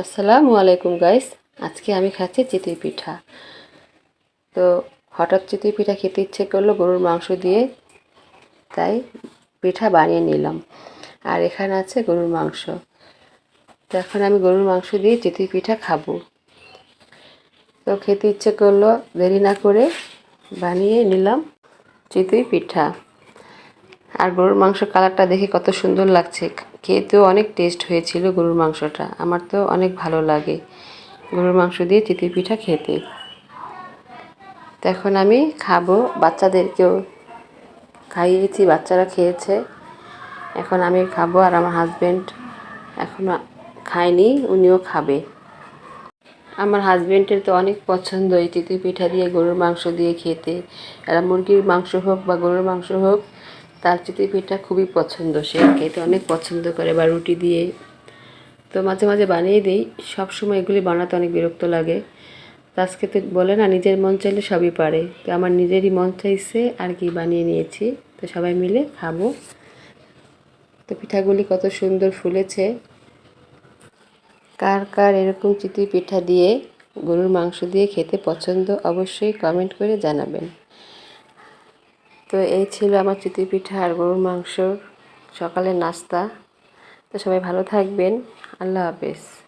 আসসালামু আলাইকুম গাইস আজকে আমি খাচ্ছি চিতই পিঠা। তো হঠাৎ চিতই পিঠা খেতে ইচ্ছে করল গরুর মাংস দিয়ে, তাই পিঠা বানিয়ে নিলাম। আর এখানে আছে গরুর মাংস। তো এখন আমি গরুর মাংস দিয়ে চিতই পিঠা খাব। তো খেতে ইচ্ছে করল, দেরি না করে বানিয়ে নিলাম চিতই পিঠা। আর গরুর মাংস কালারটা দেখে কত সুন্দর লাগছে। খেতেও অনেক টেস্ট হয়েছিল গরুর মাংসটা। আমার তো অনেক ভালো লাগে গরুর মাংস দিয়ে চিতই পিঠা খেতে। তো এখন আমি খাব। বাচ্চাদেরকেও খাইয়েছি, বাচ্চারা খেয়েছে। এখন আমি খাব আর আমার হাজব্যান্ড এখনও খায়নি, উনিও খাবে। আমার হাজব্যান্ডের তো অনেক পছন্দ এই চিতই পিঠা দিয়ে গরুর মাংস দিয়ে খেতে। আর মুরগির মাংস হোক বা গরুর মাংস হোক তার চিতই পিঠা খুবই পছন্দ, সে খেতে অনেক পছন্দ করে বা রুটি দিয়ে। তো মাঝে মাঝে বানিয়ে দিই সব সময় এগুলি বানাতে অনেক বিরক্ত লাগে। আজকে তো বলে না, নিজের মন চাইলে সবই পারে। তো আমার নিজেরই মন চাইছে আর কি বানিয়ে নিয়েছি। তো সবাই মিলে খাব। তো পিঠাগুলি কত সুন্দর ফুলেছে। কার কার এরকম চিতই পিঠা দিয়ে গরুর মাংস দিয়ে খেতে পছন্দ অবশ্যই কমেন্ট করে জানাবেন। তো এই ছিল আমার চিতি পিঠা আর গরুর মাংস সকালের নাস্তা। তো সবাই ভালো থাকবেন। আল্লাহ হাফেজ।